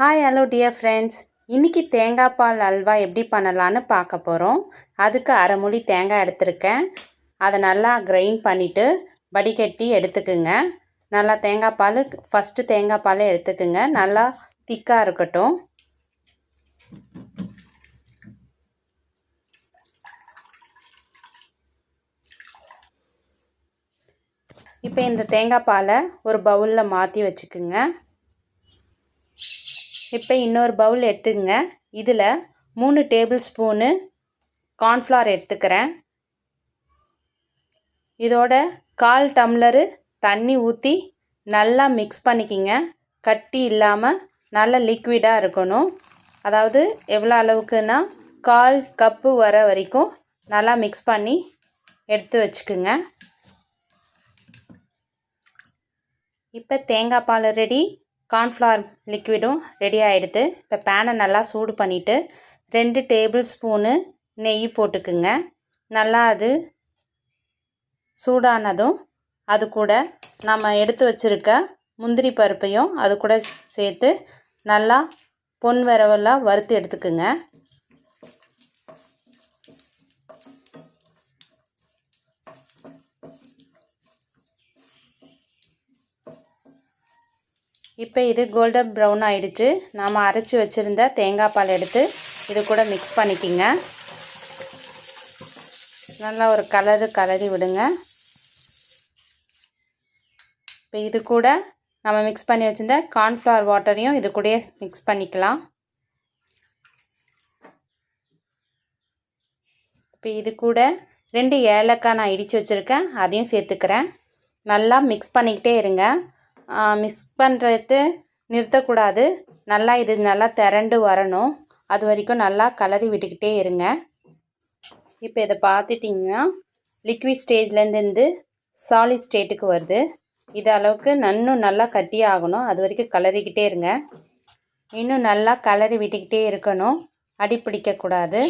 Hi hello dear friends இன்றைக்கி தேங்காய் பால் அல்வா எப்படி பண்ணலான்னு பார்க்க போகிறோம் அதுக்கு அரை மூடி தேங்காய் எடுத்திருக்கேன். அதை நல்லா கிரைண்ட் பண்ணிவிட்டு வடிகட்டி எடுத்துக்குங்க. நல்லா தேங்காய் பால் ஃபஸ்ட்டு தேங்காய் பால் எடுத்துக்குங்க. நல்லா திக்காக இருக்கட்டும். இப்போ இந்த தேங்காய் பாலை ஒரு பவுலில் மாற்றி வச்சுக்குங்க. இப்போ இன்னொரு பவுல் எடுத்துக்கங்க. இதில் மூணு டேபிள் ஸ்பூனு கார்ன்ஃப்ளவர் எடுத்துக்கிறேன். இதோட கால் டம்ளரு தண்ணி ஊற்றி நல்லா மிக்ஸ் பண்ணிக்கிங்க. கட்டி இல்லாமல் நல்ல லிக்விடாக இருக்கணும். அதாவது எவ்வளோ அளவுக்குன்னா கால் கப்பு வர வரைக்கும் நல்லா மிக்ஸ் பண்ணி எடுத்து வச்சுக்குங்க. இப்போ தேங்காய் பால் ரெடி கார்ன்ஃப்ளவர் லிக்விடும் ரெடி ஆகிடுது இப்போ பேனை நல்லா சூடு பண்ணிவிட்டு ரெண்டு டேபிள் ஸ்பூனு நெய் போட்டுக்குங்க. நல்லா அது சூடானதும் அது கூட நம்ம எடுத்து வச்சுருக்க முந்திரி பருப்பையும் அது கூட சேர்த்து நல்லா பொன் வரவெல்லாம் வறுத்து எடுத்துக்குங்க. இப்போ இது கோல்டன் ப்ரௌன் ஆகிடுச்சு நாம் அரைச்சி வச்சுருந்த தேங்காய் பால் எடுத்து இது கூட மிக்ஸ் பண்ணிக்கிங்க. நல்லா ஒரு கலரு கலரி விடுங்க. இப்போ இது கூட நம்ம மிக்ஸ் பண்ணி வச்சுருந்த கார்ன்ஃப்ளவர் வாட்டரையும் இது கூடயே மிக்ஸ் பண்ணிக்கலாம். இப்போ இது கூட ரெண்டு ஏலக்காய் நான் இடித்து வச்சுருக்கேன். அதையும் சேர்த்துக்கிறேன். நல்லா மிக்ஸ் பண்ணிக்கிட்டே இருங்க. மிக்ஸ் பண்ணுறது நிறுத்தக்கூடாது. நல்லா இது நல்லா திரண்டு வரணும். அது வரைக்கும் நல்லா கலரி விட்டுக்கிட்டே இருங்க. இப்போ இதை பார்த்துட்டிங்கன்னா லிக்விட் ஸ்டேஜ்லேருந்து சாலிட் ஸ்டேட்டுக்கு வருது. இது அளவுக்கு நன்னும் நல்லா கட்டி ஆகணும். அது வரைக்கும் கலரிக்கிட்டே இருங்க. இன்னும் நல்லா கலரி விட்டுக்கிட்டே இருக்கணும். அடி பிடிக்கக்கூடாது.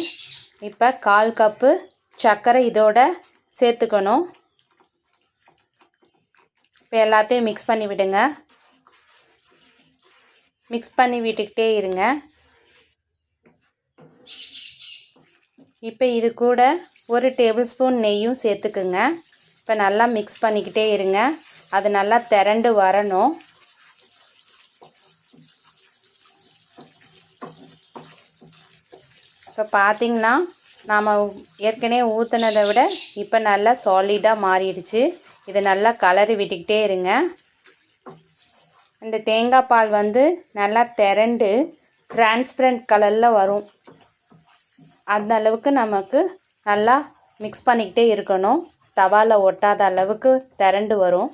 இப்போ கால் கப்பு சர்க்கரை இதோட சேர்த்துக்கணும். இப்போ எல்லாத்தையும் மிக்ஸ் பண்ணி விடுங்க. மிக்ஸ் பண்ணி விட்டுக்கிட்டே இருங்க. இப்போ இது கூட ஒரு டேபிள் ஸ்பூன் நெய்யும் சேர்த்துக்குங்க. இப்போ நல்லா மிக்ஸ் பண்ணிக்கிட்டே இருங்க. அது நல்லா திரண்டு வரணும். இப்போ பார்த்திங்கன்னா நாம் ஏற்கனவே ஊற்றுனதை விட இப்போ நல்லா சாலிடாக மாறிடுச்சு. இதை நல்லா கலரி விட்டுக்கிட்டே இருங்க. இந்த தேங்காய் பால் வந்து நல்லா திரண்டு டிரான்ஸ்பரண்ட் கலரில் வரும். அந்த அளவுக்கு நமக்கு நல்லா மிக்ஸ் பண்ணிக்கிட்டே இருக்கணும். தவாவில் ஒட்டாத அளவுக்கு திரண்டு வரும்.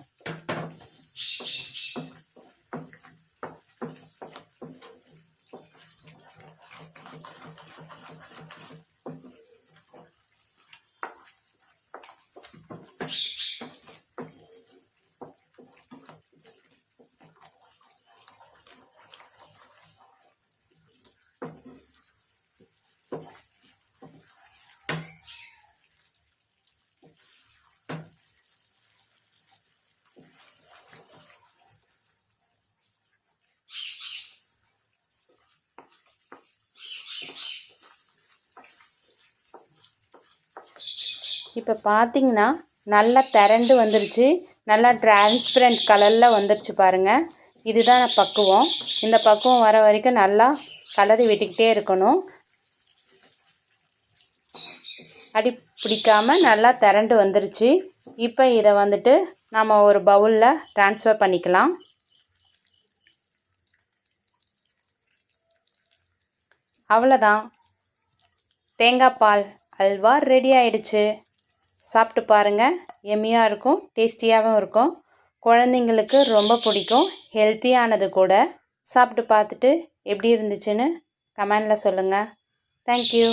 இப்போ பார்த்தீங்கன்னா நல்லா திரண்டு வந்துருச்சு. நல்லா டிரான்ஸ்பரண்ட் கலரில் வந்துருச்சு பாருங்கள் இதுதான் பக்குவம். இந்த பக்குவம் வர வரைக்கும் நல்லா கலரி விட்டுக்கிட்டே இருக்கணும். அடி பிடிக்காமல் நல்லா திரண்டு வந்துருச்சு. இப்போ இதை வந்துட்டு நம்ம ஒரு பவுலில் ட்ரான்ஸ்ஃபர் பண்ணிக்கலாம். அவ்வளோதான் தேங்காய் பால் அல்வா ரெடி ஆயிடுச்சு. சாப்பிட்டு பாருங்கள் எம்மியாக இருக்கும் டேஸ்டியாகவும் இருக்கும். குழந்தைங்களுக்கு ரொம்ப பிடிக்கும். ஹெல்த்தியானது கூட. சாப்பிட்டு பார்த்துட்டு எப்படி இருந்துச்சுன்னு கமெண்டில் சொல்லுங்கள் தேங்க்யூ